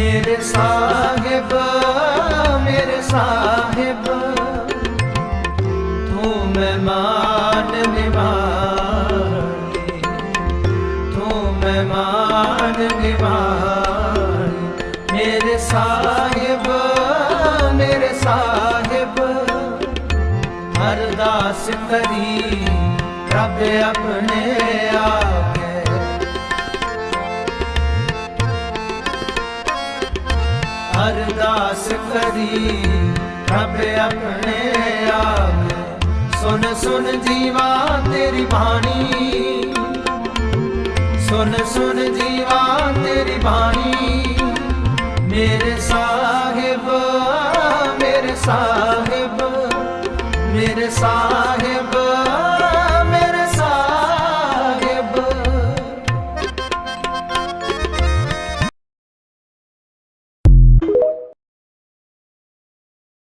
ਮੇਰੇ ਸਾਹਿਬ ਮੇਰੇ ਸਾਹਿਬ, ਤੂੰ ਮਹਿਮਾਨ ਨਿਵਾਰੇ। ਤੂੰ ਮਹਿਮਾਨ ਨਿਵਾਰੇ। ਮੇਰੇ ਸਾਹਿਬ ਮੇਰੇ ਸਾਹਿਬ ਅਰਦਾਸ ਕਰੀ ਰੱਬ ਆਪਣੇ ਆਗੇ ਅਰਦਾਸ ਕਰੀ, ਰੱਬ ਆਪਣੇ ਆਗੇ ਸੁਨ ਸੁਨ ਜੀਵਾ ਤੇਰੀ ਬਾਣੀ। ਸੁਨ ਸੁਨ ਜੀਵਾ ਤੇਰੀ ਬਾਣੀ। ਮੇਰੇ ਸਾਹਿਬ ਮੇਰੇ ਸਾਹਿਬ ਮੇਰੇ ਸਾਹਿਬ।